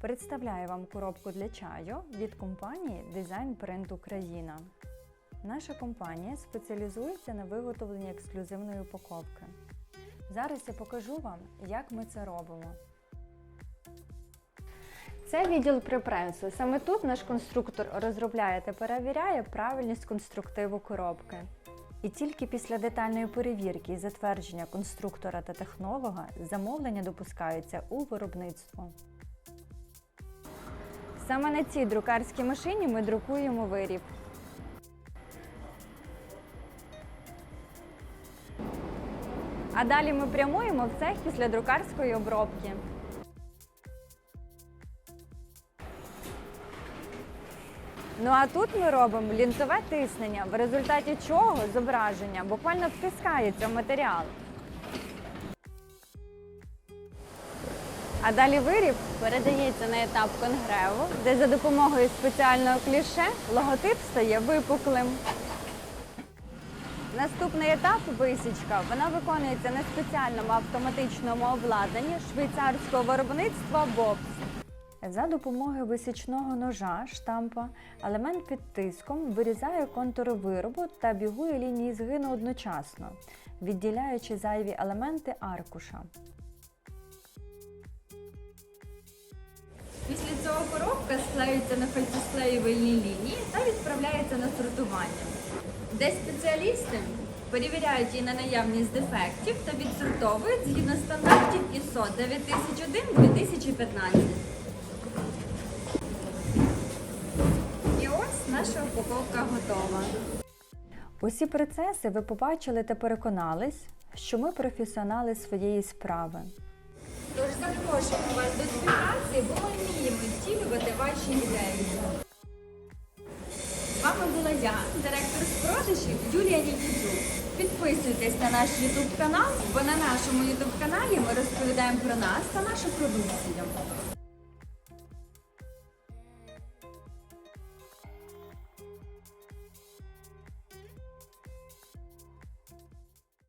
Представляю вам коробку для чаю від компанії Design Print Україна. Наша компанія спеціалізується на виготовленні ексклюзивної упаковки. Зараз я покажу вам, як ми це робимо. Це відділ припресу. Саме тут наш конструктор розробляє та перевіряє правильність конструктиву коробки. І тільки після детальної перевірки і затвердження конструктора та технолога замовлення допускаються у виробництво. Саме на цій друкарській машині ми друкуємо виріб. А далі ми прямуємо в цех після друкарської обробки. Ну а тут ми робимо лінтове тиснення, в результаті чого зображення буквально втискається в матеріал. А далі виріб передається на етап конгреву, де за допомогою спеціального кліше логотип стає випуклим. Наступний етап висічка. Вона виконується на спеціальному автоматичному обладнанні швейцарського виробництва Бобс. За допомогою висічного ножа штампа елемент під тиском вирізає контури виробу та бігує лінії згину одночасно, відділяючи зайві елементи аркуша. Склеюється на фальцисклеювальній лінії та відправляється на сортування, де спеціалісти перевіряють її на наявність дефектів та відсортовують згідно стандартів ISO 9001-2015. І ось наша упаковка готова. Усі процеси ви побачили та переконались, що ми професіонали своєї справи. Тож запрошуємо вас до співпраці, бо ми вміємо втілювати ваші ідеї. З вами була я, директор з продажів Юлія Нікітюк. Підписуйтесь на наш YouTube канал, бо на нашому YouTube каналі ми розповідаємо про нас та нашу продукцію.